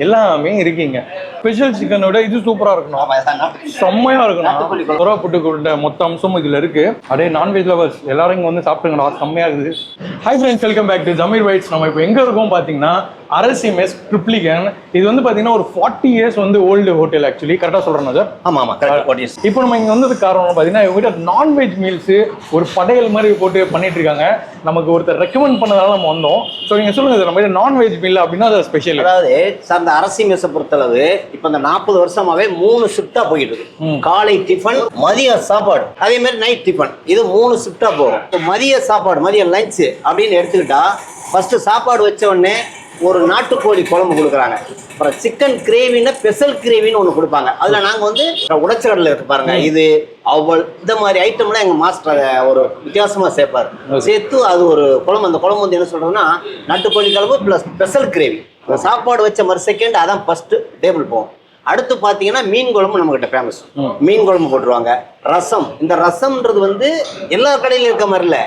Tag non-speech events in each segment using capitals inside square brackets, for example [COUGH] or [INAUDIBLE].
எல்லாமே இருக்கீங்க. ஸ்பெஷல் சிக்கனோட இது சூப்பரா இருக்கணும். செம்மையா இருக்கணும். புறா புட்டுக்குள்ள மொத்த அம்சமும் இதுல இருக்கு. அப்படியே நான்வெஜ் லவர்ஸ் எல்லாரும் இங்க வந்து சாப்பிட்டுங்கடா செம்மையா இருக்குது. Hi friends welcome back to Jameer வைட்ஸ் நம்ம இப்போ எங்க இருக்கோம் பாத்தீங்கன்னா அரசி மெஸ் ட்ரிப்ளிகன். இது வந்து பாத்தீங்கன்னா ஒரு ஃபார்ட்டி இயர்ஸ் வந்து ஓல்டு ஹோட்டல் ஆக்சுவலி கரெக்டா சொல்றேன் சார்? ஆமா ஆமா இப்போ நம்ம இங்க வந்ததுக்கு காரணம் பாத்தீங்கன்னா இவங்ககிட்ட நான்வெஜ் மீல்ஸ் ஒரு படையல் மாதிரி போட்டு பண்ணிட்டு இருக்காங்க. நமக்கு ஒருத்தர் ரெக்கமெண்ட் பண்ணதால நம்ம வந்தோம். ஸோ நீங்க சொல்லுங்க சார் நம்ம நான்வெஜ் மீல் அப்படின்னா அது ஸ்பெஷல் அதாவது இந்த அரசி மெஸ்ஸை பொறுத்தளவு இப்ப இந்த நாற்பது வருஷமாவே மூணு ஷிஃப்டா போயிட்டு இருக்கு. காலை டிஃபன் மதிய சாப்பாடு. அதே மாதிரி நைட் டிஃபன் இது மூணு ஷிஃப்டா போகும். மதிய சாப்பாடு மதிய லஞ்ச் அப்படின்னு எடுத்துக்கிட்டா ஃபர்ஸ்ட் சாப்பாடு வச்ச உடனே ஒரு நாட்டுக்கோழி குழம்பு கொடுக்குறாங்க. அப்புறம் சிக்கன் கிரேவின்னு ஸ்பெஷல் கிரேவின்னு ஒன்று கொடுப்பாங்க. அதில் நாங்கள் வந்து உடச்சக்கடலை இருக்கு பாருங்க. இது அவல் இந்த மாதிரி ஐட்டம்லாம் எங்கள் மாஸ்டர் ஒரு வித்தியாசமாக சேர்ப்பார். சேர்த்து அது ஒரு குழம்பு. அந்த குழம்பு வந்து என்ன சொல்கிறோம்னா நாட்டுக்கோழி குழம்பு ப்ளஸ் ஸ்பெஷல் கிரேவி சாப்பாடு வச்ச மறு செகண்ட் அதான் ஃபர்ஸ்ட் டேபிள் போகும் அடுத்து பார்த்தீங்கன்னா மீன் குழம்பு நம்மகிட்ட ஃபேமஸ். மீன் குழம்பு போட்டுருவாங்க. ரசம். இந்த ரசம்ன்றது வந்து எல்லா கடையிலும் இருக்க மாதிரி இல்ல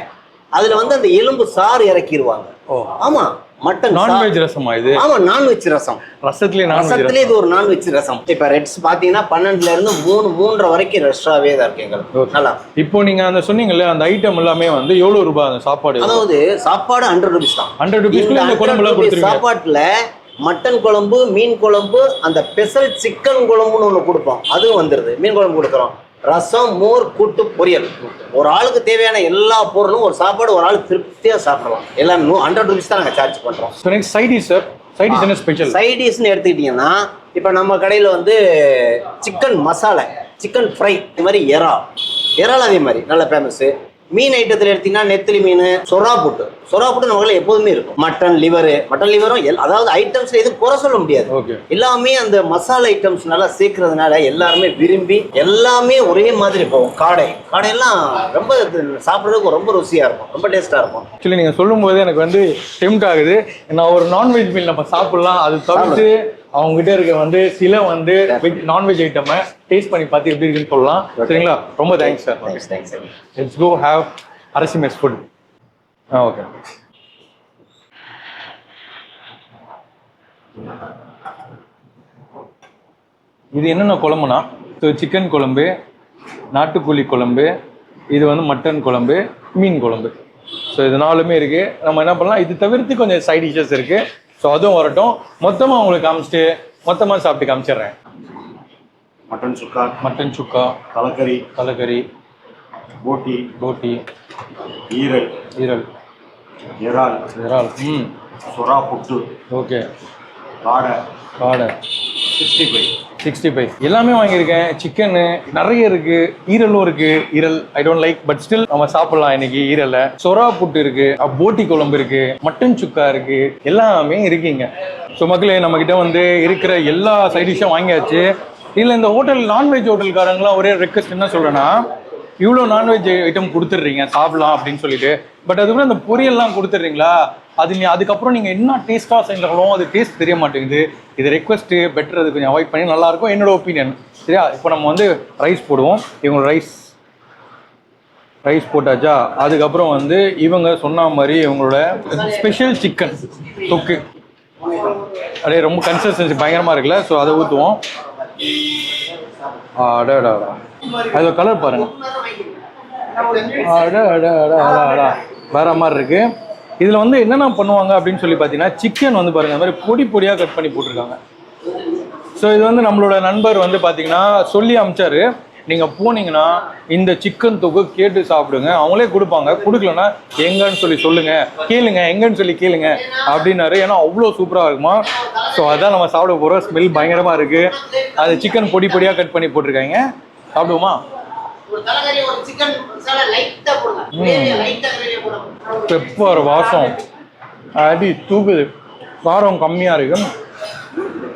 அதுல வந்து அந்த எலும்பு சாறு இறக்கிடுவாங்க ஓ. ஆமா. மட்டன் நான்வெஜ் ரசமா இது? ஆமா நான்வெஜ் ரசம். ரசத்துலயே நான்வெஜ் ரசத்துல இது ஒரு நான்வெஜ் ரசம். இப்ப ரெட்ஸ் பாத்தீங்கன்னா பன்னெண்டுல இருந்து மூணு மூன்றரை வரைக்கும் ரெஸ்டாவே தான் இருக்கு எங்களுக்கு. நல்லா. இப்போ நீங்க அந்த சொன்னீங்கல்ல அந்த ஐட்டம் எல்லாமே வந்து எவ்வளவு ரூபாய் அந்த சாப்பாடு அதாவது சாப்பாடு ஹண்ட்ரட் ருபீஸ் தான். ஹண்ட்ரட் ருபீஸ் இந்த இந்த 100 குழம்புலாம் rupees கொடுத்துருவீங்க. சாப்பாட்டுல மட்டன் குழம்பு மீன் குழம்பு அந்த ஸ்பெஷல் சிக்கன் குழம்புன்னு ஒன்று கொடுப்போம். அதுவும் வந்துடுது மீன் குழம்பு கொடுக்குறோம். ரசம் மோர் கூட்டு பொரியல். ஒரு ஆளுக்கு தேவையான எல்லா பொருளும் ஒரு சாப்பாடு ஒரு ஆள் திருப்தியா சாப்பிடலாம். எல்லாம் ஹண்ட்ரட் ருபீஸ் தான் நாங்கள் சார்ஜ் பண்றோம். So next sir side dish என்ன ஸ்பெஷல் சைடிஷ்னு எடுத்துக்கிட்டிங்கன்னா இப்போ நம்ம கடையில் வந்து சிக்கன் மசாலா சிக்கன் ஃப்ரை இந்த மாதிரி எறா. எறால் அதே மாதிரி நல்ல ஃபேமஸ்ஸு மீன் ஐட்டத்தில் எடுத்தீங்கன்னா நெத்திலி மீன் சொரா புட்டு. சொரா புட்டு நம்ம எப்போதுமே இருக்கும். மட்டன் லிவரு மட்டன் லிவரும் அதாவது ஐட்டம்ஸ் எதுவும் குறை சொல்ல முடியாது. எல்லாமே அந்த மசாலா ஐட்டம்ஸ் நல்லா சேர்க்கறதுனால எல்லாருமே விரும்பி எல்லாமே ஒரே மாதிரி போகும் காடை. காடையெல்லாம் ரொம்ப சாப்பிட்றதுக்கு ரொம்ப ருசியாக இருக்கும். ரொம்ப டேஸ்ட்டாக இருக்கும். ஆக்சுவலி நீங்க சொல்லும் போது எனக்கு வந்து டெம்ட் ஆகுது. நான் ஒரு நான்வெஜ் மீல் நம்ம சாப்பிடலாம். அது தவிர்த்து அவங்க கிட்ட இருக்க வந்து சில வந்து நான்வெஜ் ஐட்டமை டேஸ்ட் பண்ணி பார்த்து எப்படி இருக்குன்னு சொல்லலாம். சரிங்களா? ரொம்ப thanks sir thanks thanks let's go have Arasi mess food ah okay இது என்னென்ன குழம்புனா? ஸோ சிக்கன் குழம்பு நாட்டுக்கோழி குழம்பு இது வந்து மட்டன் குழம்பு மீன் குழம்பு. ஸோ இது நாலுமே இருக்குது நம்ம என்ன பண்ணலாம்? இது தவிர்த்து கொஞ்சம் சைட் டிஷ்ஷஸ் இருக்குது ஸோ அதுவும் வரட்டும். மொத்தமாக உங்களுக்கு காமிச்சிட்டு மொத்தமாக சாப்பிட்டு காமிச்சிடுறேன். மட்டன் சுக்கா மட்டன் சுக்கா தலைக்கறி தலைக்கறி போட்டி போட்டி ஈரல் ஈரல் இறால் இறால். ம். சுறா புட்டு ஓகே. காடை காடை. Sixty five. சிக்ஸ்டி ஃபைவ் எல்லாமே வாங்கியிருக்கேன். சிக்கனு நிறைய இருக்கு. ஈரலும் இருக்கு. ஈரல் I don't like but still நம்ம சாப்பிடலாம் இன்னைக்கு ஈரலை. சொரா புட்டு இருக்கு. போட்டி குழம்பு இருக்கு. மட்டன் சுக்கா இருக்கு. எல்லாமே இருக்கீங்க. ஸோ மக்களே நம்ம கிட்ட வந்து இருக்கிற எல்லா சைடிஷும் வாங்கியாச்சு. இதில் இந்த ஹோட்டல் நான்வெஜ் ஹோட்டல்காரங்களாம் ஒரே ரெக்வஸ்ட் என்ன சொல்றேன்னா இவ்வளோ நான்வெஜ் ஐட்டம் கொடுத்துட்றீங்க சாப்பிடலாம் அப்படின்னு சொல்லிட்டு. பட் அதுக்குள்ள அந்த பொரியல்லாம் கொடுத்துட்றீங்களா? அது நீ அதுக்கப்புறம் நீங்கள் என்ன டேஸ்ட்டாக செஞ்சாலும் அது டேஸ்ட் தெரிய மாட்டேங்குது. இது ரெக்வஸ்ட்டு பெட்டர் அது கொஞ்சம் அவாய்ட் பண்ணி நல்லா இருக்கும். என்னோட ஒப்பீனியன் சரியா? இப்போ நம்ம வந்து ரைஸ் போடுவோம். இவங்க ரைஸ் ரைஸ் போட்டாச்சா? அதுக்கப்புறம் வந்து இவங்க சொன்ன மாதிரி இவங்களோட ஸ்பெஷல் சிக்கன் தொக்கு. அப்படியே ரொம்ப கன்சிஸ்டன்சி பயங்கரமாக இருக்குல்ல. ஸோ அதை ஊற்றுவோம் அடாடா அது கலர் பாருங்க. அட அட அட அட வேற மாதிரி இருக்கு. இதில் வந்து என்னென்ன பண்ணுவாங்க அப்படின்னு சொல்லி பார்த்தீங்கன்னா சிக்கன் வந்து பாருங்கள் அது மாதிரி பொடி பொடியாக கட் பண்ணி போட்டிருக்காங்க. ஸோ இது வந்து நம்மளோட நண்பர் வந்து பார்த்தீங்கன்னா சொல்லி அமிச்சாரு. நீங்கள் போனீங்கன்னா இந்த சிக்கன் தொக்கு கேட்டு சாப்பிடுங்க. அவங்களே கொடுப்பாங்க. கொடுக்கலன்னா எங்கன்னு சொல்லி சொல்லுங்கள் கேளுங்க எங்கன்னு சொல்லி கேளுங்க அப்படின்னாரு. ஏன்னா அவ்வளோ சூப்பராக இருக்குமா? ஸோ அதான் நம்ம சாப்பிட போகிறோம் ஸ்மெல் பயங்கரமாக இருக்குது அது சிக்கன் பொடி பொடியாக கட் பண்ணி போட்டிருக்காங்க. சாப்பிடுவோமா? பெப்பர் வாசம். அடி தூக்குது. காரம் கம்மியாக இருக்கு.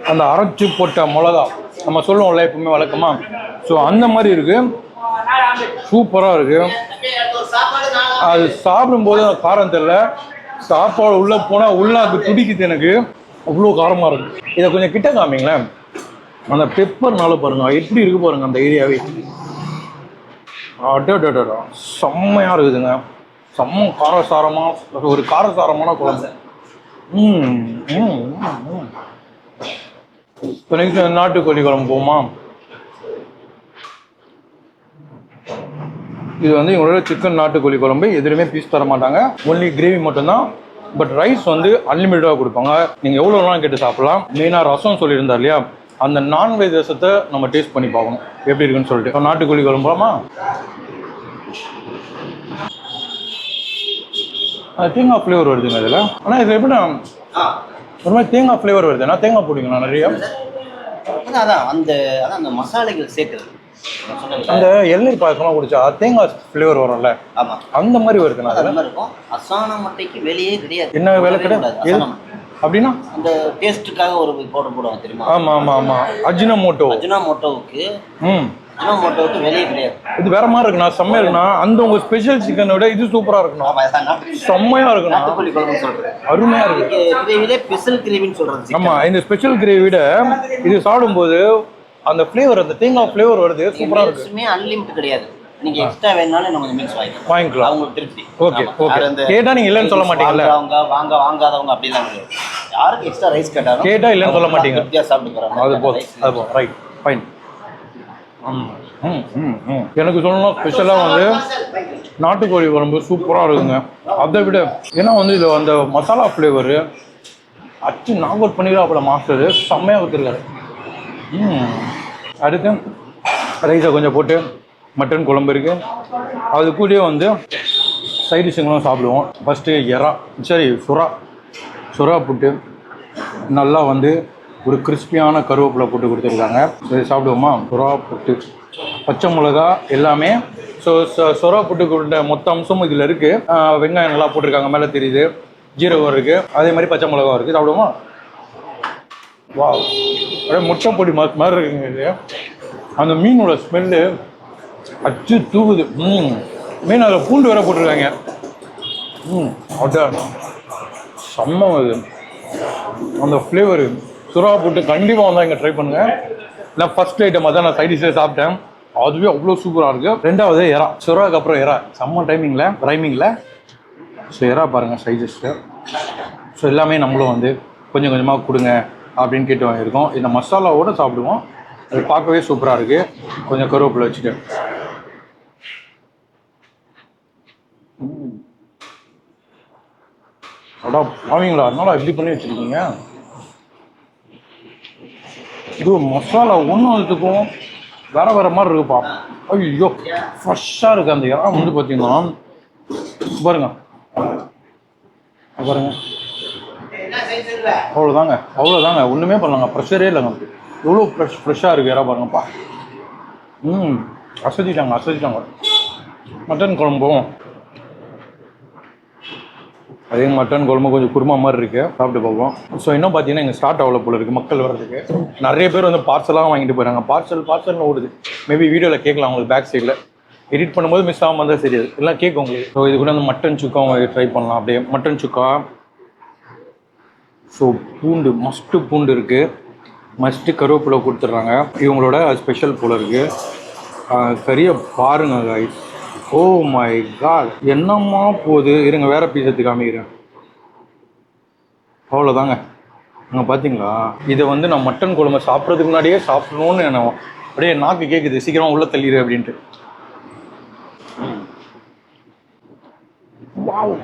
அந்த அரைச்சி போட்ட மிளகா நம்ம சொல்லுவோம்ல எப்பவுமே வழக்கமா? ஸோ அந்த மாதிரி இருக்கு. சூப்பராக இருக்கு. அப்படியே அடுத்து ஒரு சாப்பாடு நாலு அது சாப்பிடும்போது அந்த காரம் தெரியல. சாப்பாடு உள்ளே போனால் உள்ளாக்கு துடிக்குது எனக்கு. அவ்வளோ காரமாக இருக்கு. இதை கொஞ்சம் கிட்ட காமிங்களேன். அந்த பெப்பர்னால பாருங்க. எப்படி இருக்கு பாருங்க அந்த ஏரியாவே அடடடடா செம்மையாக இருக்குதுங்க. செம்ம காரசாரமாக ஒரு காரசாரமான குழம்பு. ம் இப்போ நெக்ஸ்ட் நாட்டுக்கோழி குழம்பு போமா? இது வந்து இவங்களோட சிக்கன் நாட்டுக்கோழி குழம்பு. எதுலையுமே பீஸ் தர மாட்டாங்க. ஒன்லி கிரேவி மட்டும்தான். பட் ரைஸ் வந்து அன்லிமிட்டடாக கொடுப்பாங்க. நீங்கள் எவ்வளோ வேணாலும் கேட்டு சாப்பிடலாம். மெயினாக ரசம் சொல்லியிருந்தார் இல்லையா? அந்த நான்வெஜ் ரசத்தை நம்ம டேஸ்ட் பண்ணி பார்க்கணும். எப்படி இருக்குன்னு சொல்லிட்டு. நாட்டுக்கோழி குழம்பு போலாமா? தேங்காய் ஃப்ளேவர் வருதுங்க இதில். ஆனால் இது எப்படி ஒரு மாதிரி தேங்காய் ஃப்ளேவர் வருது. நான் தேங்காய் போடுவீங்களா நிறைய. அதான் அந்த அதான் அந்த மசாலைகள் சேர்க்குறது. அந்த இளநீர் பாயசம்லாம் குடிச்சா தேங்காய் ஃப்ளேவர் வரும்ல. ஆமா. அந்த மாதிரி வருதுண்ணா அது அதில் மாதிரி இருக்கும். அசான மட்டைக்கு வெளியே கிடையாது. என்ன வேலை கிடையாது? அப்படின்னா? அந்த டேஸ்ட்டுக்காக ஒரு பவுடர் போடுவாங்க தெரியுமா? ஆமா ஆமா ஆமா. அஜினோ மோட்டோ. அஜினா மோட்டோவுக்கு ம். அஜினா மோட்டோவுக்கு வெளியே கிடையாது. இது வேற மாதிரி இருக்குண்ணா செம்மையா இருக்குண்ணா. அந்த உங்க ஸ்பெஷல் சிக்கனை விட இது சூப்பரா இருக்கணும் செம்மையா இருக்குண்ணா. நாட்டுக்கோழி குழம்பு சொல்றேன். அருமையா இருக்கு. கிரேவிலே ஸ்பெஷல் கிரேவின்னு சொல்றது ஆமா இந்த ஸ்பெஷல் கிரேவி விட இது சாப்பிடும்போது அந்த ஃப்ளேவர் அந்த தேங்காய் ஃப்ளேவர் வருது. சூப்பரா இருக்கு. அன்லிமிட் கிடையாது. நீங்க எக்ஸ்ட்ரா வேணாலும் நம்ம கொஞ்சம் மீல்ஸ் வாங்கிக்கலாம். வாங்கிக்கலாம். அவங்களுக்கு திருப்தி. ஓகே. ஓகே இந்த கேட்டா நீங்க இல்லைன்னு சொல்ல மாட்டீங்கல்ல? வாங்குறவங்க வாங்க வாங்காதவங்க அப்படிலாம் கிடையாது யாருக்கு எக்ஸ்ட்ரா ரைஸ் கேட்டாலும் கேட்டா இல்லைன்னு சொல்ல மாட்டீங்க. திருப்தியா சாப்பிட்டு போறாங்க அது போதும் அது போதும். ரைட் ஃபைன் எனக்கு சொல்லணும் ஸ்பெஷலாக வந்து நாட்டுக்கோழி குழம்பு சூப்பராக இருக்குங்க. அதை விட ஏன்னா வந்து இதில் அந்த மசாலா ஃப்ளேவரு அச்சு நாக் அவுட் பண்ணிடுறாப்புல மாஸ்டர் செம்மையாக ம். அடுத்து ரைஸை கொஞ்சம் போட்டு மட்டன் குழம்பு இருக்குது அது கூடயே வந்து சைட் டிஷ்ஷுங்களும் சாப்பிடுவோம். ஃபஸ்ட்டு எறா சரி சுறா. சுறா புட்டு. நல்லா வந்து ஒரு கிறிஸ்பியான கருவேப்பிலை போட்டு கொடுத்துருக்காங்க. இது சாப்பிடுவோமா? சுறா புட்டு. பச்சை மிளகா எல்லாமே. ஸோ சுறா புட்டு கொடுத்த மொத்த அம்சமும் இதில் இருக்குது வெங்காயம் நல்லா போட்டிருக்காங்க. மேலே தெரியுது. ஜீரகம் இருக்குது அதே மாதிரி பச்சை மிளகா இருக்குது சாப்பிடுவோமா? வா அப்படியே முட்டை பொடி மாதிரி இருக்குங்க இது. அந்த மீனோட ஸ்மெல்லு அச்சு தூவுது. ம். மீன் அதில் பூண்டு வேற போட்டிருக்காங்க. ம். அதான் செம்ம அந்த ஃப்ளேவரு சுறா போட்டு கண்டிப்பாக வந்தால் இங்கே ட்ரை பண்ணுங்க. நான் ஃபர்ஸ்ட் ஐட்டம் அதான் நான் சைடிஷே சாப்பிட்டேன். அதுவே அவ்வளோ சூப்பராக இருக்குது ரெண்டாவது எறா. சுறாவுக்கு அப்புறம் எறா. செம்ம டைமிங்கில் ரைமிங்கில் ஸோ எறா பாருங்கள் சைஜஸ்ட்டு ஸோ எல்லாமே நம்மளும் வந்து கொஞ்சம் கொஞ்சமாக கொடுங்க அப்படின்னு கேட்டு வாங்கியிருக்கோம். இந்த மசாலாவோட சாப்பிடுவோம். அது பார்க்கவே சூப்பராக இருக்குது கொஞ்சம் கருவேப்பிலை வச்சுட்டு. அடா பாவீங்களா? என்னடா இப்படி பண்ணி வச்சிருக்கீங்க? இது மசாலா ஒன்றும் அதுக்கும் வேற வேற மாதிரி இருக்குப்பா. ஐயோ ஃப்ரெஷ்ஷாக இருக்கு அந்த இடம் வந்து பார்த்தீங்கன்னா பாருங்க. பாருங்க. அவ்வளோதாங்க அவ்வளோதாங்க ஒன்றுமே பண்ணலாங்க. ப்ரெஷரே இல்லைங்க. எவ்வளோ ஃப்ரெஷ் ஃப்ரெஷ்ஷாக இருக்குது இறா பாருங்கப்பா. ம் அசதிட்டாங்க அசதிட்டாங்க மட்டன் குழம்பும். அதே மட்டன் குழம்பு கொஞ்சம் குருமா மாதிரி இருக்கு. சாப்பிட்டு பார்ப்போம். ஸோ இன்னும் பார்த்தீங்கன்னா இங்கே ஸ்டார்ட் ஆகல போல இருக்கு. மக்கள் வர்றதுக்கு. நிறைய பேர் வந்து பார்சலாக வாங்கிட்டு போயிறாங்க. பார்சல் பார்சல்னு ஓடுது. மேபி வீடியோவில் கேட்கலாம் உங்களுக்கு பேக் சைடில் எடிட் பண்ணும்போது மிஸ் ஆகாமல் இருந்தால் சரி. அது எல்லாம் கேட்கும் உங்களுக்கு. ஸோ இது கூட அந்த மட்டன் சுக்கா ட்ரை பண்ணலாம். அப்படியே மட்டன் சுக்கா. ஸோ பூண்டு மஸ்ட்டு பூண்டு இருக்குது மஸ்ட்டு கருவேப்பிலை கொடுத்துட்றாங்க. இவங்களோட ஸ்பெஷல் போல இருக்குது சரியாக பாருங்கள் guys. ஓ மை காட் என்னம்மா போகுது? இருங்க வேற பீஸ் எடுத்து காமிக்கிறேன். அவ்வளோதாங்க அங்கே பார்த்தீங்களா இதை வந்து நான் மட்டன் குழம்பு சாப்பிட்றதுக்கு முன்னாடியே சாப்பிடணும்னு என்ன அப்படியே நாக்கு கேட்குது சீக்கிரமாக உள்ள தள்ளிடு அப்படின்ட்டு. வாவ்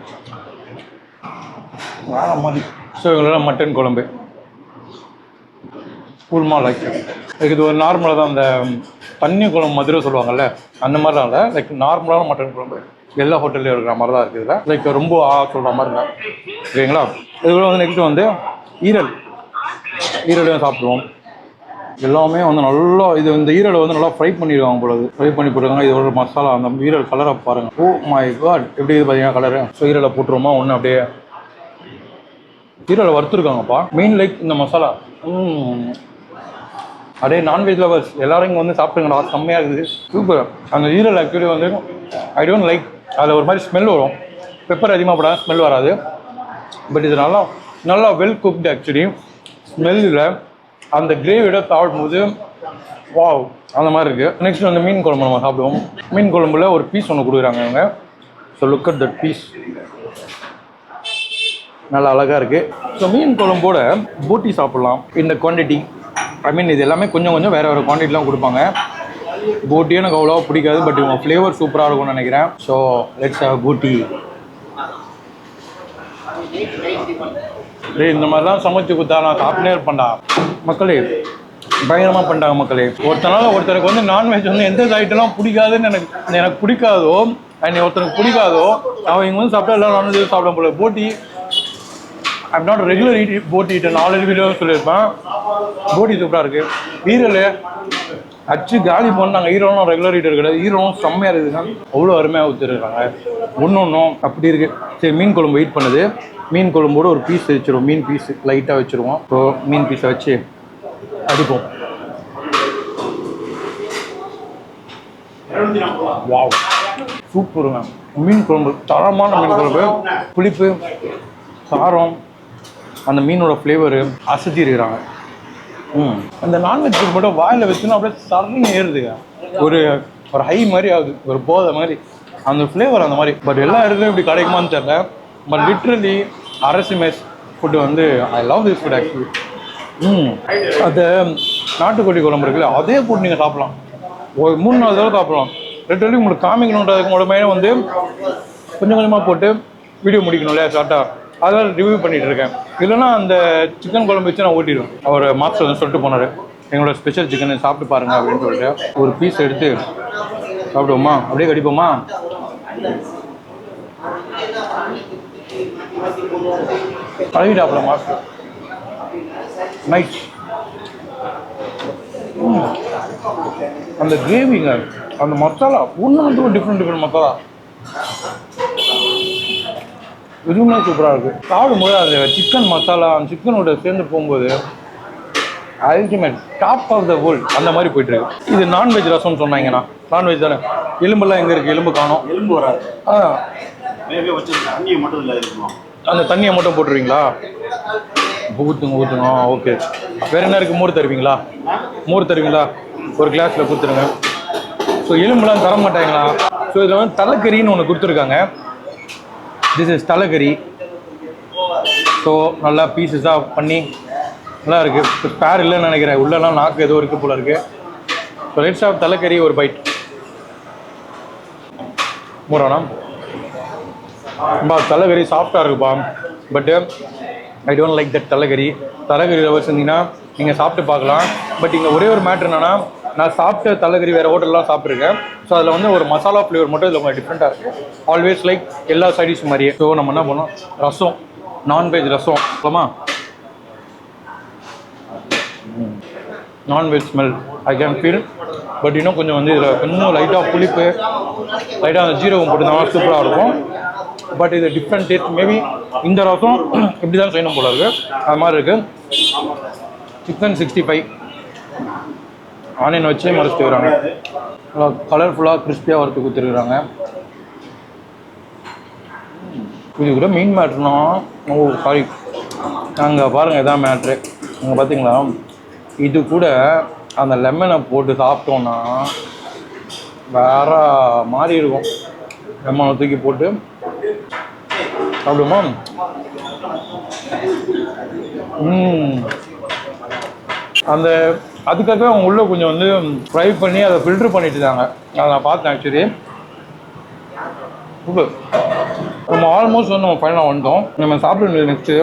வேற மாதிரி. ஸோ மட்டன் குழம்பு. கூழ்மா லைக் லைக் இது ஒரு நார்மலாக தான் அந்த தண்ணி குழம்பு மதுரை சொல்லுவாங்கல்ல அந்த மாதிரிலாம் இல்லை. லைக் நார்மலான மட்டன் குழம்பு. எல்லா ஹோட்டல்லையும் இருக்கிற மாதிரி தான் இருக்குது லைக் ரொம்ப ஆ சொல்கிற மாதிரி தான் ஓகேங்களா இதுக்குள்ள வந்து நெக்ஸ்ட் வந்து ஈரல். ஈரலையும் சாப்பிடுவோம். எல்லாமே வந்து நல்லா இது இந்த ஈரலை வந்து நல்லா ஃப்ரை பண்ணிடுவாங்க பொழுது ஃப்ரை பண்ணி போட்டுருக்காங்க. இதோட மசாலா அந்த ஈரல் கலரை பாருங்க. ஓ மை காட் எப்படி இது பார்த்தீங்கன்னா கலரு ஸோ ஈரலை போட்டுருவோமா? ஒன்று அப்படியே. ஈரலை வறுத்துருக்காங்கப்பா. மெயின் லைக் இந்த மசாலா. அப்படியே நான்வெஜ் லவர்ஸ் எல்லாரும் இங்கே வந்து சாப்பிடுங்கடா செம்மையாக இருக்குது. சூப்பர் அந்த ஈரல் ஆக்சுவலி வந்து ஐ டோன்ட் லைக் அதில் ஒரு மாதிரி ஸ்மெல் வரும். பெப்பர் அதிகமாக போடாத ஸ்மெல் வராது. பட் இது நல்லா நல்லா வெல் குக்டு ஆக்சுவலி ஸ்மெல்லில் அந்த கிரேவியோட சாப்பிடும்போது வாவ் அந்த மாதிரி இருக்குது நெக்ஸ்ட் வந்து மீன் குழம்பு நம்ம சாப்பிடுவோம். மீன் குழம்புல ஒரு பீஸ் ஒன்று கொடுக்குறாங்க இவங்க. So look at that piece நல்லா அழகாக இருக்குது ஸோ மீன் குழம்போட போட்டி சாப்பிட்லாம். இந்த குவான்டிட்டி ஐ மீன் இது எல்லாமே கொஞ்சம் கொஞ்சம் வேறு வேறு குவான்டிட்டிலாம் கொடுப்பாங்க. பூட்டியும் எனக்கு அவ்வளோவா பிடிக்காது பட் இவங்க ஃப்ளேவர் சூப்பராக இருக்கும்னு நினைக்கிறேன். ஸோ லெட்ஸ் ஹவ் போட்டி. டேய் இந்த மாதிரிலாம் சமைச்சு கொடுத்தா நான் சாப்பிட்டே இருப்பேன்டா. மக்களே பயங்கரமாக பண்ணிட்டாங்க மக்களே. ஒருத்தனால ஒருத்தருக்கு வந்து நான்வெஜ் வந்து எந்த ஐட்டம்லாம் பிடிக்காதுன்னு எனக்கு எனக்கு பிடிக்காதோ அண்ட் ஒருத்தனுக்கு பிடிக்காதோ அவன் இங்கே வந்து சாப்பிட்டா எல்லாம் நான்வெஜ் சாப்பிட போல போட்டி ஐம் நாட் ரெகுலர் ஈட் போட்டி ஈட்டன் ஆல்ரெடி வீடியோ சொல்லியிருப்பேன். போட்டி சூப்பராக இருக்குது ஈரல் அச்சு காலி பண்ணாங்க. ஈரோனும் ரெகுலர் ஈட்டர் கிடையாது. ஈரோனும் செம்மையாக இருக்குதுங்க அவ்வளோ அருமையாக ஊற்றிருக்காங்க ஒன்று ஒன்றும் அப்படி இருக்குது சரி மீன் குழம்பு வெயிட் பண்ணுது. மீன் குழம்போடு ஒரு பீஸ் வச்சுருவோம். மீன் பீஸ் லைட்டாக வச்சுருவோம். ஸோ மீன் பீஸை வச்சு அடிப்போம். வாவ் சூப்பருங்க. மீன் குழம்பு தரமான மீன் குழம்பு. புளிப்பு காரம் அந்த மீனோட ஃப்ளேவரு அசத்தி இருக்கிறாங்க ம். அந்த நான்வெஜ் மட்டும் வாயில் வச்சுன்னா அப்படியே சரன்னு ஏறுதுங்க. ஒரு ஒரு ஹை மாதிரி ஆகுது. ஒரு போதை மாதிரி. அந்த ஃப்ளேவர் அந்த மாதிரி. பட் எல்லா இடத்துலையும் இப்படி கிடைக்குமான்னு தெரியல. But literally Arasu mess food வந்து I love this food actually hmm. அந்த நாட்டுக்கோழி குழம்பு இருக்குல்ல அதே ஃபுட் நீங்கள் சாப்பிடலாம். ஒரு மூணு நாலு தடவை சாப்பிடலாம். லிட்ரலி உங்களுக்கு காமிக்கணுன்றதுக்கு உடனே வந்து கொஞ்சம் கொஞ்சமாக போட்டு வீடியோ முடிக்கணும் இல்லையா ஷார்ட்டாக அதெல்லாம் ரிவ்யூ பண்ணிட்டு இருக்கேன் இல்லைன்னா அந்த சிக்கன் குழம்பு வச்சு நான் ஓட்டிடுவேன். அவர் மாஸ்டர் வந்து சொல்லிட்டு போனார். எங்களோட ஸ்பெஷல் சிக்கன் சாப்பிட்டு பாருங்க அப்படின்னு சொல்லிட்டு. ஒரு பீஸ் எடுத்து சாப்பிடுவோமா? அப்படியே கடிப்போமா? பழகிட்டாப்புல மாஸ்டர். நைஸ் அந்த கிரேவிங்க அந்த மசாலா ஒன்று வந்து ஒரு டிஃப்ரெண்ட் டிஃப்ரெண்ட் மசாலா. எதுவுமே சூப்பராக இருக்குது சாப்பிடும்போது அந்த சிக்கன் மசாலா அந்த சிக்கனோட சேர்ந்து போகும்போது ultimate top of the world அந்த மாதிரி போயிட்டு இருக்கு. இது நான்வெஜ் ரசம்னு சொன்னாங்கண்ணா நான்வெஜ் தானே? எலும்பெல்லாம் எங்கே இருக்குது எலும்பு காணும். எலும்பு வராது. ஆ. அந்த தண்ணியை மட்டும் போட்டுருவீங்களா? ஊற்றுங்க ஊற்றுங்க ஓகே வேற என்ன இருக்குது மோர் தருவீங்களா? மோர் தருவீங்களா? ஒரு கிளாஸில் கொடுத்துருங்க. ஸோ எலும்புலாம் தர மாட்டாங்களா ஸோ இதில் வந்து தலைக்கறின்னு ஒன்று கொடுத்துருக்காங்க. திஸ் இஸ் தலைக்கறி ஸோ நல்லா பீசஸாக பண்ணி நல்லா இருக்குது ஸ்பேர் இல்லைன்னு நினைக்கிறேன். உள்ளெல்லாம் நாக்கு ஏதோ இருக்குது போல இருக்குது ஸோ லெட்ஸ் ஆஃப் தலைக்கறி ஒரு பைட் மூறானா பா தலைகறி சாஃப்டாக இருக்குப்பா. But I don't like that தலைகறி தலைகறி லவர்ஸ் இருந்தீங்கன்னா நீங்கள் சாப்பிட்டு பார்க்கலாம். பட் இங்கே ஒரே ஒரு மேட்ரு என்னென்னா நான் சாப்பிட்ட தலைகறி வேறு ஹோட்டல்லாம் சாப்பிட்ருக்கேன் ஸோ அதில் வந்து ஒரு மசாலா ஃப்ளேவர் மட்டும் இதில் கொஞ்சம் டிஃப்ரெண்ட்டாக இருக்குது ஆல்வேஸ் லைக் எல்லா சைடிஷ் மாதிரியே. ஸோ நம்ம என்ன பண்ணோம்? ரசம். நான்வெஜ் ரசம். சொல்லமா? Non veg smell I can feel but இன்னும் கொஞ்சம் வந்து இதில் இன்னும் லைட்டாக புளிப்பு லைட்டாக அந்த ஜீரகம் போட்டுருந்தாலும் சூப்பராக இருக்கும். பட் இது டிஃப்ரெண்ட் டேஸ்ட் மேபி இந்த ரசம் [CLEARS THROAT] இப்படி தான் செய்யணும் போல இருக்குது அது மாதிரி இருக்குது சிக்கன் சிக்ஸ்டி ஃபைவ் ஆனியன் வச்சே மறைச்சிட்டு வராங்க. நல்லா கலர்ஃபுல்லாக கிறிஸ்பியாக வறுத்து கொடுத்துருக்குறாங்க. இது கூட மீன் மேட்ருனா ஓ சாரி அங்கே பாருங்கள் இதான் மேட்ரு அங்கே பார்த்தீங்களா இது கூட அந்த லெமனை போட்டு சாப்பிட்டோன்னா வேற மாறி இருக்கும். லெமனை தூக்கி போட்டு சாப்பிடுமா அந்த அதுக்காக அவங்க உள்ளே கொஞ்சம் வந்து ஃப்ரை பண்ணி அதை ஃபில்டர் பண்ணிட்டு இருந்தாங்க. அதை நான் பார்த்தேன் ஆக்சுவலி சூப்பர் நம்ம ஆல்மோஸ்ட் வந்து நம்ம ஃபைனலாக வந்துட்டோம். நம்ம சாப்பிட வேண்டியது நெக்ஸ்ட்டு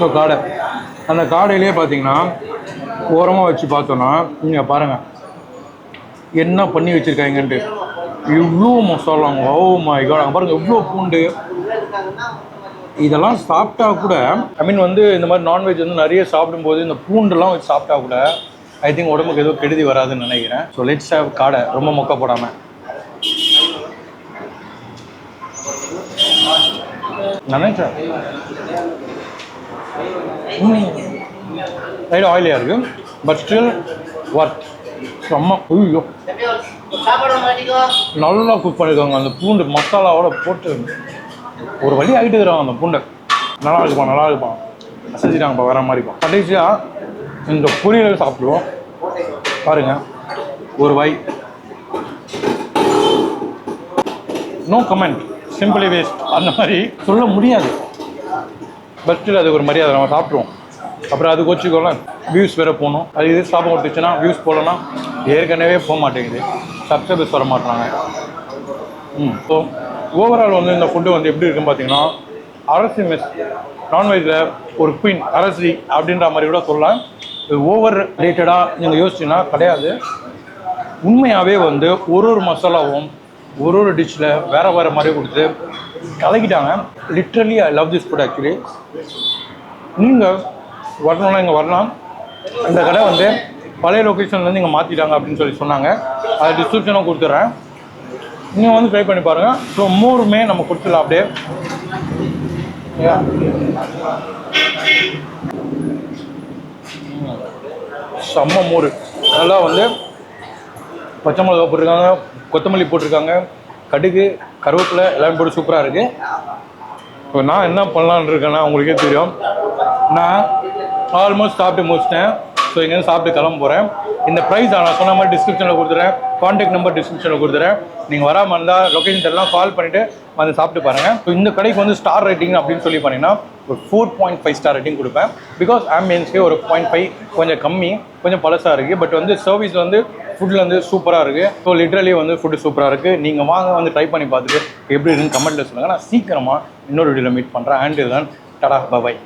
ஸோ காடை. அந்த காடையிலே பார்த்தீங்கன்னா ஓரமாக வச்சு பார்த்தோன்னா நீங்கள் பாருங்கள் என்ன பண்ணி வச்சுருக்காங்கன்ட்டு. இவ்வளோ மசாலாங்க. Oh ஓ மை காட் அங்கே பாருங்கள் இவ்வளோ பூண்டு. இதெல்லாம் சாப்பிட்டா கூட ஐ மீன் வந்து இந்த மாதிரி நான்வெஜ் வந்து நிறைய சாப்பிடும்போது இந்த பூண்டெல்லாம் வச்சு சாப்பிட்டா கூட ஐ திங்க் உடம்புக்கு ஏதோ கெடுதி வராதுன்னு நினைக்கிறேன். ஸோ லெட்ஸ் ஹேவ் காடை. ரொம்ப மொக்க போடாமல் நினைச்சேன். லைட் ஆயிலியாக இருக்கு. பட் ஸ்டில் ஒர்க் செம்ம ஐயோ. நல்லா குக் பண்ணியிருக்காங்க அந்த பூண்டு மசாலாவோட போட்டு ஒரு வழி ஆகிட்டு இருக்கிறாங்க அந்த பூண்டை. நல்லா இருப்பான் நல்லா இருப்பான் செஞ்சுட்டாங்கப்பா வேற மாதிரி இருக்கும் கடைசியாக இந்த பொரியல் சாப்பிடுவோம். பாருங்க. ஒரு வாய் நோ கமெண்ட் சிம்பிளி வேஸ்ட் அந்த மாதிரி சொல்ல முடியாது. பஸ்ட்டில் அது ஒரு மரியாதை. நம்ம சாப்பிட்ருவோம் அப்புறம் அது கோச்சிக்கோல வியூஸ் வேறு போகணும். அது இது சாப்பிட விட்டுச்சுன்னா வியூஸ் போகலன்னா ஏற்கனவே போக மாட்டேங்குது. சப்ஸ்கிரைபர்ஸ் வர மாட்டாங்க ம் ஸோ ஓவரால் வந்து இந்த ஃபுட்டு வந்து எப்படி இருக்குன்னு பார்த்தீங்கன்னா அரசி மெஸ் நான்வெஜ்ஜில் ஒரு குயின் அரசி அப்படின்ற மாதிரி கூட சொல்லலாம். இது ஓவர் ரிலேட்டடாக நீங்கள் யோசிச்சீங்கன்னா கிடையாது. உண்மையாகவே வந்து ஒரு ஒரு மசாலாவும் ஒரு ஒரு டிஷ்ஷில் வேறு வேறு மாதிரி கொடுத்து கலக்கிட்டாங்க. Literally I love this food actually நீங்கள் வரணும்னா இங்கே வரலாம். இந்த கடை வந்து பழைய லொக்கேஷன்லேருந்து இங்கே மாற்றிட்டாங்க அப்படின்னு சொல்லி சொன்னாங்க. அதை டிஸ்கிரிப்ஷனும் கொடுத்துட்றேன் நீங்கள் வந்து ட்ரை பண்ணி பாருங்கள் ஸோ மூணுமே நம்ம கொடுத்துடலாம் அப்படியே. செம்ம மோர். நல்லா வந்து பச்சை மிளகா போட்டிருக்காங்க கொத்தமல்லி போட்டிருக்காங்க கடுகு கருவேப்பிலை எல்லாமே போட்டு சூப்பராக இருக்குது இப்போ நான் என்ன பண்ணலான்னு இருக்கேன்னா உங்களுக்கே தெரியும். நான் ஆல்மோஸ்ட் சாப்பிட்டு முடிச்சிட்டேன். ஸோ இங்கேருந்து சாப்பிட்டு கிளம்ப போகிறேன் இந்த ப்ரைஸ் நான் சொன்ன மாதிரி டிஸ்கிரிப்ஷனில் கொடுத்துறேன். காண்டாக்ட் நம்பர் டிஸ்கிரிப்ஷனில் கொடுத்துறேன். நீங்கள் வராமல் இருந்தால் லொக்கேஷன் எல்லாம் கால் பண்ணிவிட்டு வந்து சாப்பிட்டு பாருங்கள் ஸோ இந்த கடைக்கு வந்து ஸ்டார் ரேட்டிங் அப்படின்னு சொல்லி பார்த்தீங்கன்னா ஒரு four point five star rating கொடுப்பேன். பிகாஸ் ஆம்பியன்ஸ்க்கே ஒரு பாயிண்ட் ஃபைவ் கொஞ்சம் கம்மி கொஞ்சம் பழசாக இருக்குது பட் வந்து சர்வீஸ் வந்து ஃபுட்டில் வந்து சூப்பராக இருக்குது ஸோ லிட்ரலி வந்து ஃபுட்டு சூப்பராக இருக்குது நீங்கள் வாங்க வந்து ட்ரை பண்ணி பார்த்துட்டு எப்படி இருக்குன்னு கமெண்ட்டில் சொல்லுங்கள் நான் சீக்கிரமாக இன்னொரு வீடியோவில் மீட் பண்ணுறேன் அண்ட் தான் டடா பபாய்